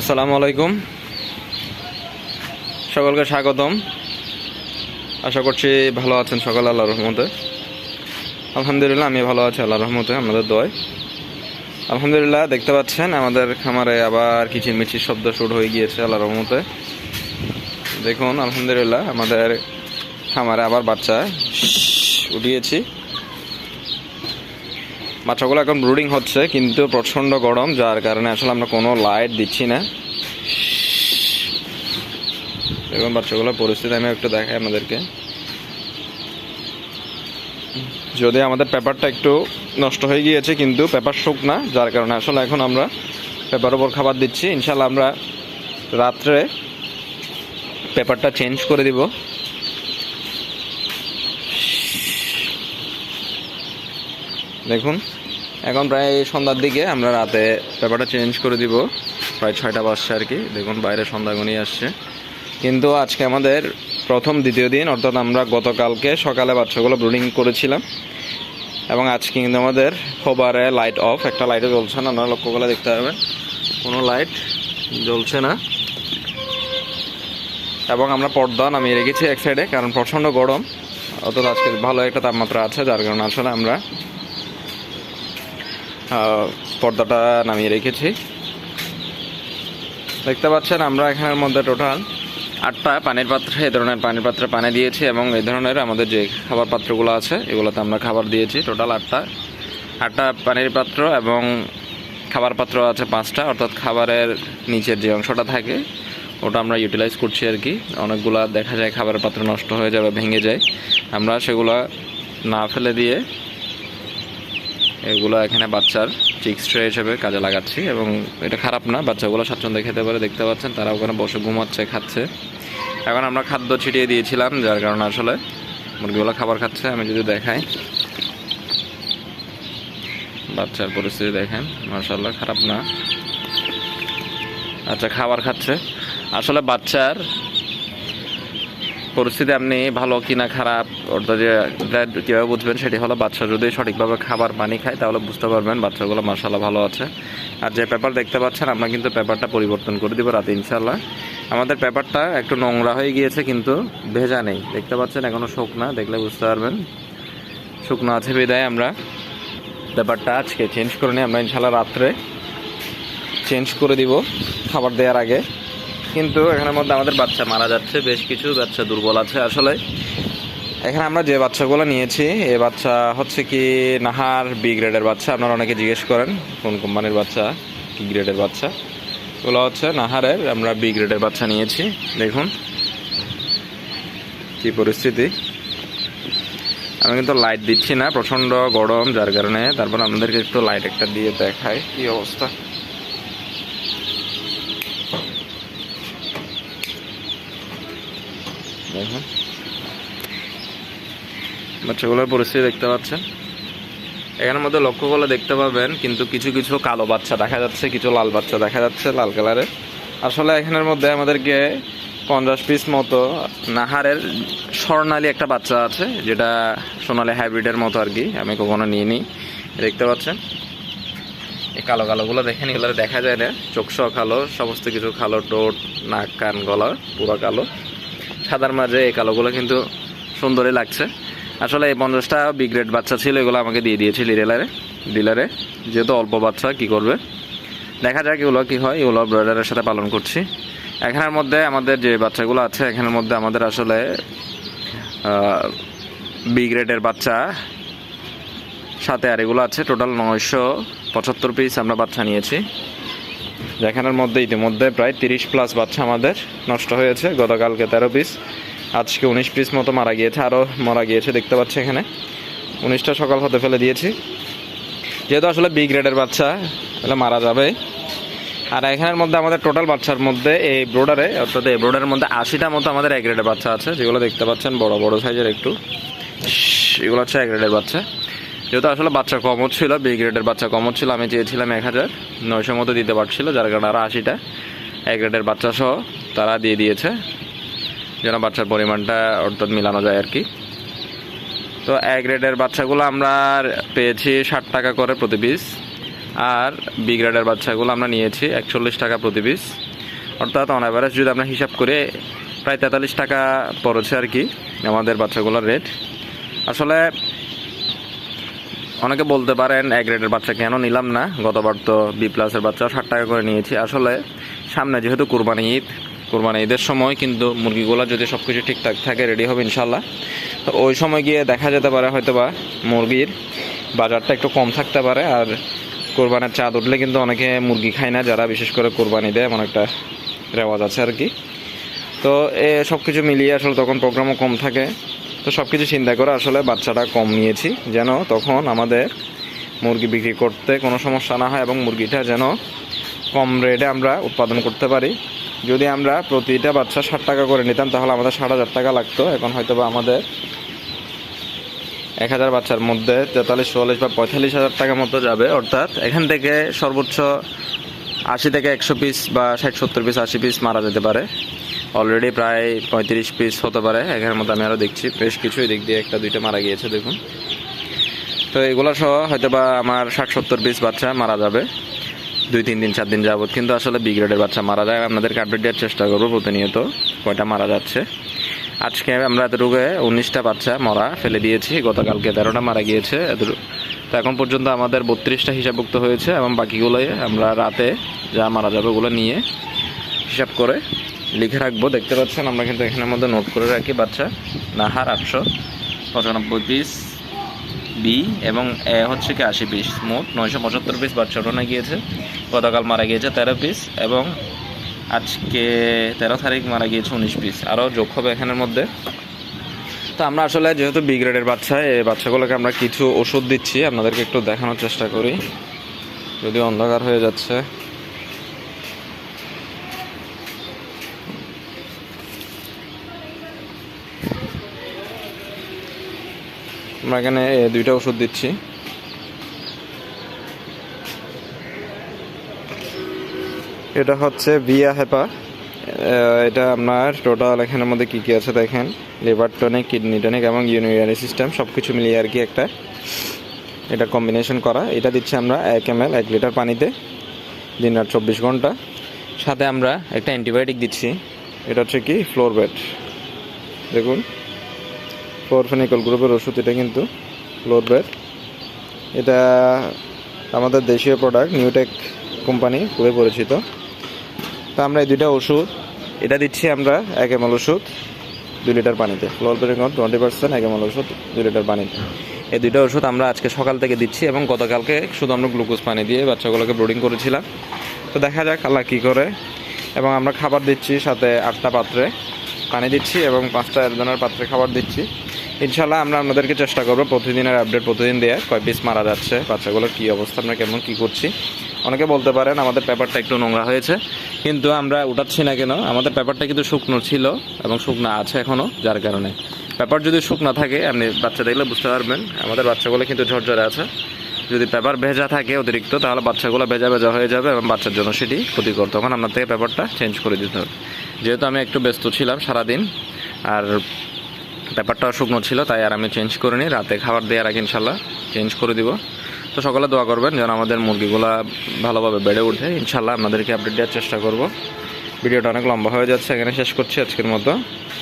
আসসালামু আলাইকুম। সকলকে স্বাগতম। আশা করছি ভালো আছেন সকাল আল্লাহ রহমতে। আলহামদুলিল্লাহ, আমি ভালো আছি আল্লাহ রহমতে, আমাদের দয় আলহামদুলিল্লাহ, দেখতে পাচ্ছেন আমাদের খামারে আবার কিচির মিচির শব্দ শুরু হয়ে গিয়েছে আল্লাহ রহমতে। দেখুন, আলহামদুলিল্লাহ, আমাদের খামারে আবার বাচ্চা উঠিয়েছি। বাচ্চাগুলো এখন ব্রুডিং হচ্ছে, কিন্তু প্রচণ্ড গরম, যার কারণে আসলে আমরা কোনো লাইট দিচ্ছি না। দেখুন বাচ্চাগুলোর পরিস্থিতি আমি একটু দেখাই আমাদেরকে যদি আমাদের পেপারটা একটু নষ্ট হয়ে গিয়েছে, কিন্তু পেপার শুক না, যার কারণে আসলে এখন আমরা পেপার ওপর খাবার দিচ্ছি। ইনশাল্লাহ আমরা রাত্রে পেপারটা চেঞ্জ করে দিব। দেখুন। এখন প্রায় সন্ধ্যার দিকে আমরা রাতে পেপারটা চেঞ্জ করে দিব। প্রায় ছয়টা বাজছে আর কি। দেখুন, বাইরে সন্ধ্যা আসছে। কিন্তু আজকে আমাদের প্রথম, দ্বিতীয় দিন, অর্থাৎ আমরা গতকালকে সকালে বাচ্চাগুলো ব্রুডিং করেছিলাম। এবং আজকে কিন্তু আমাদের হোবারে লাইট অফ একটা লাইটও জ্বলছে না, আপনারা লক্ষ্য করে দেখতে পাবেন কোনো লাইট জ্বলছে না। এবং আমরা পর্দা নামিয়ে রেখেছি এক সাইডে কারণ প্রচণ্ড গরম। অর্থাৎ আজকে ভালো একটা তাপমাত্রা আছে, যার কারণে আসলে আমরা পর্দাটা নামিয়ে রেখেছি। দেখতে পাচ্ছেন, আমরা এখানের মধ্যে টোটাল আটটা পানির পাত্রে, এ ধরনের পানির পাত্রে পানি দিয়েছি এবং এই ধরনের আমাদের যে খাবার পাত্রগুলো আছে, এগুলোতে আমরা খাবার দিয়েছি। টোটাল আটটা আটটা পানির পাত্র এবং খাবার পাত্র আছে পাঁচটা, অর্থাৎ খাবারের নিচের যে অংশটা থাকে, ওটা আমরা ইউটিলাইজ করছি আর কি। অনেকগুলা দেখা যায় খাবারের পাত্র নষ্ট হয়ে যায় বা ভেঙে যায়। আমরা সেগুলো না ফেলে দিয়ে এগুলো এখানে বাচ্চার চিক্স ট্রে হিসেবে কাজে লাগাচ্ছি এবং এটা খারাপ না, বাচ্চাগুলো স্বাচ্ছন্দ্যে খেতে পারে, দেখতে পাচ্ছেন, তারা ওখানে বসে ঘুমাচ্ছে, খাচ্ছে। এখন আমরা খাদ্য ছিটিয়ে দিয়েছিলাম, যার কারণে আসলে মুরগিগুলো খাবার খাচ্ছে, আমি যদি দেখাই। বাচ্চার পরিস্থিতি দেখেন মার্শাল্লাহ খারাপ না। আচ্ছা খাবার খাচ্ছে। আসলে বাচ্চার পরিস্থিতি আপনি ভালো কি না খারাপ, অর্থাৎ কীভাবে বুঝবেন সেটি হলো বাচ্চা যদি সঠিকভাবে খাবার পানি খায় তাহলে বুঝতে পারবেন বাচ্চাগুলো মার্শাল্লাহ ভালো আছে। আর যে পেপার দেখতে পাচ্ছেন, আমরা কিন্তু পেপারটা পরিবর্তন করে দিব রাতে ইনশাল্লাহ আমাদের পেপারটা একটু নোংরা হয়ে গিয়েছে কিন্তু ভেজা নেই। দেখতে পাচ্ছেন এখনও শুকনা, দেখলে বুঝতে পারবেন। শুকনো আছে বিদায় আমরা। পেপারটা আজকে চেঞ্জ করে নিই, আমরা ইনশাল্লাহ রাত্রে চেঞ্জ করে দিব খাবার দেওয়ার আগে। কিন্তু এখানের মধ্যে আমাদের বাচ্চা মারা যাচ্ছে, বেশ কিছু বাচ্চা দুর্বল আছে আসলে। এখানে আমরা যে বাচ্চাগুলো নিয়েছি, এ বাচ্চা হচ্ছে কি নাহার বি গ্রেডের বাচ্চা, আপনারা অনেকে জিজ্ঞেস করেন, কোন কোম্পানির বাচ্চা, কি গ্রেডের বাচ্চা? এগুলো হচ্ছে নাহারের, আমরা বি গ্রেডের বাচ্চা নিয়েছি, দেখুন। কি পরিস্থিতি। আমি কিন্তু লাইট দিচ্ছি না, প্রচণ্ড গরম, যার কারণে তারপর আমাদেরকে একটু লাইট একটা দিয়ে দেখায় কি অবস্থা দেখুন বাচ্চাগুলোর পরিস্থিতি দেখতে পাচ্ছেন। এখানের মধ্যে লক্ষ্য করলে দেখতে পাবেন, কিন্তু কিছু কিছু কালো বাচ্চা দেখা যাচ্ছে, কিছু লাল বাচ্চা দেখা যাচ্ছে লাল কালারের আসলে এখানের মধ্যে আমাদেরকে পঞ্চাশ পিস মতো নাহারের স্বর্ণালী একটা বাচ্চা আছে, যেটা সোনালি হাইব্রিডের মতো আর কি, আমি কখনো নিয়ে নিই দেখতে পাচ্ছেন। এই কালো কালোগুলো দেখেন এগুলো দেখা যায় না চোখসহ কালো, সমস্ত কিছু কালো টোট নাক, কান, গলা, পুরো কালো। সাদার মাঝে এই কালোগুলো কিন্তু সুন্দরই লাগছে। আসলে এই পঞ্চাশটা বিগ্রেড বাচ্চা ছিল, এগুলো আমাকে দিয়ে দিয়েছে ডিলারে ডিলারে যেহেতু অল্প বাচ্চা, কি করবে? দেখা যাক এগুলো কী হয়, এগুলো ব্রয়লারের সাথে পালন করছি। এখানের মধ্যে আমাদের যে বাচ্চাগুলো আছে, এখানের মধ্যে আমাদের আসলে বি গ্রেডের বাচ্চা সাথে আর এগুলো আছে। টোটাল নয়শো পঁচাত্তর পিস আমরা বাচ্চা নিয়েছি। যেখানের মধ্যে ইতিমধ্যে প্রায় তিরিশ প্লাস বাচ্চা আমাদের নষ্ট হয়েছে। গতকালকে তেরো পিস আজকে উনিশ পিস মতো মারা গিয়েছে, আরও মারা গিয়েছে, দেখতে পাচ্ছি এখানে। উনিশটা সকাল হতে ফেলে দিয়েছি। যেহেতু আসলে বি গ্রেডের বাচ্চা, তাহলে মারা যাবে আর এখানের মধ্যে আমাদের টোটাল বাচ্চার মধ্যে এই ব্রোডারে অর্থাৎ এই ব্রোডারের মধ্যে আশিটা মতো আমাদের এক গ্রেডের বাচ্চা আছে, যেগুলো দেখতে পাচ্ছেন বড় বড় সাইজের একটু। এগুলো হচ্ছে এক গ্রেডের বাচ্চা। যেহেতু আসলে বাচ্চা কম হচ্ছিল বি গ্রেডের বাচ্চা কম হচ্ছিল আমি চেয়েছিলাম এক হাজার। নয়শো মতো দিতে পারছিল, যার কারণে আরও আশিটা। এক গ্রেডের বাচ্চা সহ তারা দিয়ে দিয়েছে। যেন বাচ্চার পরিমাণটা অর্থাৎ মিলানো যায় আর কি। তো এক গ্রেডের বাচ্চাগুলো আমরা পেয়েছি ষাট টাকা করে প্রতি পিস আর বি গ্রেডের বাচ্চাগুলো আমরা নিয়েছি একচল্লিশ টাকা প্রতি পিস অর্থাৎ অন অ্যাভারেজ যদি আমরা হিসাব করে, প্রায় তেতাল্লিশ টাকা পড়েছে আর কি আমাদের বাচ্চাগুলোর রেট আসলে অনেকে বলতে পারেন এক গ্রেডের বাচ্চা কেন নিলাম না? গতবার তো বি প্লাসের বাচ্চা ষাট টাকা করে নিয়েছি। আসলে সামনে যেহেতু কুরবানি ঈদ, কুরবানি ঈদের সময় কিন্তু মুরগিগুলো যদি সব কিছু ঠিকঠাক থাকে রেডি হবে ইনশাল্লাহ তো ওই সময় গিয়ে দেখা যেতে পারে হয়তো বা মুরগির বাজারটা একটু কম থাকতে পারে, আর কোরবানের চাঁদ উঠলে কিন্তু অনেকে মুরগি খায় না, যারা বিশেষ করে কোরবানি দেয়, এমন একটা রেওয়াজ আছে আর কি। তো এ সব কিছু মিলিয়ে আসলে তখন প্রোগ্রামও কম থাকে। তো সব কিছু চিন্তা করে আসলে বাচ্চাটা কম নিয়েছি, যেন তখন আমাদের মুরগি বিক্রি করতে কোনো সমস্যা না হয় এবং মুরগিটা যেন কম রেটে আমরা উৎপাদন করতে পারি। যদি আমরা প্রতিটা বাচ্চা ষাট টাকা করে নিতাম, তাহলে আমাদের ষাট হাজার টাকা লাগতো। এখন হয়তো বা আমাদের এক হাজার বাচ্চার মধ্যে তেতাল্লিশ, চুয়াল্লিশ বা পঁয়তাল্লিশ হাজার টাকার মতো যাবে। অর্থাৎ এখান থেকে সর্বোচ্চ আশি থেকে একশো পিস বা ষাট, সত্তর পিস আশি পিস মারা যেতে পারে। অলরেডি প্রায় পঁয়ত্রিশ পিস হতে পারে। এখানের মধ্যে আমি আরও দেখছি। বেশ কিছু দিক দিয়ে একটা, দুইটা মারা গিয়েছে, দেখুন। তো এগুলো সহ হয়তো বা আমার ষাট সত্তর পিস বাচ্চা মারা যাবে। দুই, তিন দিন চার দিন যাবত। কিন্তু আসলে বি গ্রেডের বাচ্চা মারা যায়। আপনাদেরকে আপডেট দেওয়ার চেষ্টা করব প্রতিনিয়ত কয়টা মারা যাচ্ছে। আজকে আমরা এতটুকু উনিশটা বাচ্চা মরা ফেলে দিয়েছি। গতকালকে তেরোটা মারা গিয়েছে। এতটুকু তো এখন পর্যন্ত আমাদের বত্রিশটা হিসাবভুক্ত হয়েছে এবং বাকিগুলোই আমরা রাতে যা মারা যাবে ওগুলো নিয়ে হিসাব করে লিখে রাখব, দেখতে পাচ্ছেন আমরা কিন্তু এখানের মধ্যে নোট করে রাখি, বাচ্চা। নাহার আটশো, পঁচানব্বই পিস বি এবং এ হচ্ছে কি আশি পিস মোট নয়শো পঁচাত্তর পিস বাচ্চা ওঠানো গিয়েছে, গতকাল মারা গিয়েছে তেরো পিস এবং আজকে তেরো তারিখ মারা গিয়েছে উনিশ পিস আরও যোগ হবে এখানের মধ্যে। তো আমরা আসলে যেহেতু বি গ্রেডের বাচ্চা এই বাচ্চাগুলোকে আমরা কিছু ওষুধ দিচ্ছি, আপনাদেরকে একটু দেখানোর চেষ্টা করি। যদি অন্ধকার হয়ে যাচ্ছে। আমরা এখানে দুইটা ওষুধ দিচ্ছি। এটা হচ্ছে ভিয়া হেপা এটা আপনার টোটাল এখানের মধ্যে কী কী আছে দেখেন? লিভার টনিক কিডনি টনিক এবং ইউনিয়ারি সিস্টেম সব কিছু মিলিয়ে আর কি একটা এটা কম্বিনেশন করা। এটা দিচ্ছি আমরা এক এম এল এক লিটার পানিতে, দিন রাত চব্বিশ ঘণ্টা। সাথে আমরা একটা অ্যান্টিবায়োটিক দিচ্ছি। এটা হচ্ছে কি? ফ্লোর বেড দেখুন। ফোরফেনিকল গ্রুপের ওষুধ এটা কিন্তু ফ্লোর বেড এটা আমাদের দেশীয় প্রোডাক্ট নিউটেক কোম্পানি খুবই পরিচিত। তো আমরা এই দুইটা ওষুধ, এটা দিচ্ছি আমরা এক এম এল ওষুধ, দুই লিটার পানিতে। ফ্লোর বেরিকন টোয়েন্টি পার্সেন্ট এক এম এল ওষুধ, দুই লিটার পানিতে। এই দুইটা ওষুধ আমরা আজকে সকাল থেকে দিচ্ছি এবং গতকালকে শুধু আমরা গ্লুকোজ পানি দিয়ে বাচ্চাগুলোকে ব্রোডিং করেছিলাম। তো দেখা যাক আল্লাহ কী করে। এবং আমরা খাবার দিচ্ছি সাথে আটটা পাত্রে। পানি দিচ্ছি এবং পাঁচটা একজনের পাত্রে খাবার দিচ্ছি। ইনশাল্লাহ আমরা আপনাদেরকে চেষ্টা করব প্রতিদিনের আপডেট প্রতিদিন দেওয়ার কয় পিস মারা যাচ্ছে, বাচ্চাগুলোর কী অবস্থা, আমরা কেমন, কী করছি। অনেকে বলতে পারেন আমাদের পেপারটা একটু নোংরা হয়েছে, কিন্তু আমরা উঠাচ্ছি না কেন? আমাদের পেপারটা কিন্তু শুকনো ছিল এবং শুকনো আছে এখনও যার কারণে। পেপার যদি শুকনো থাকে, আপনি বাচ্চা দেখলে বুঝতে পারবেন, আমাদের বাচ্চাগুলো কিন্তু ঝরঝরে আছে। যদি পেপার ভেজা থাকে অতিরিক্ত, তাহলে বাচ্চাগুলো ভেজা ভেজা হয়ে যাবে এবং বাচ্চার জন্য সেটি ক্ষতিকর। তখন আপনার থেকে পেপারটা চেঞ্জ করে দিতে হবে। যেহেতু আমি একটু ব্যস্ত ছিলাম সারাদিন, আর ব্যাপারটাও শুকনো ছিল, তাই আর আমি চেঞ্জ করে নিই রাতে খাবার দেওয়ার আগে ইনশাল্লাহ চেঞ্জ করে দিব। তো সকালে দোয়া করবেন যেন আমাদের মুরগিগুলো ভালোভাবে বেড়ে উঠে ইনশাল্লাহ আপনাদেরকে আপডেট দেওয়ার চেষ্টা করব। ভিডিওটা অনেক লম্বা হয়ে যাচ্ছে, এখানে শেষ করছি আজকের মতো।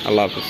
আল্লাহ হাফিজ।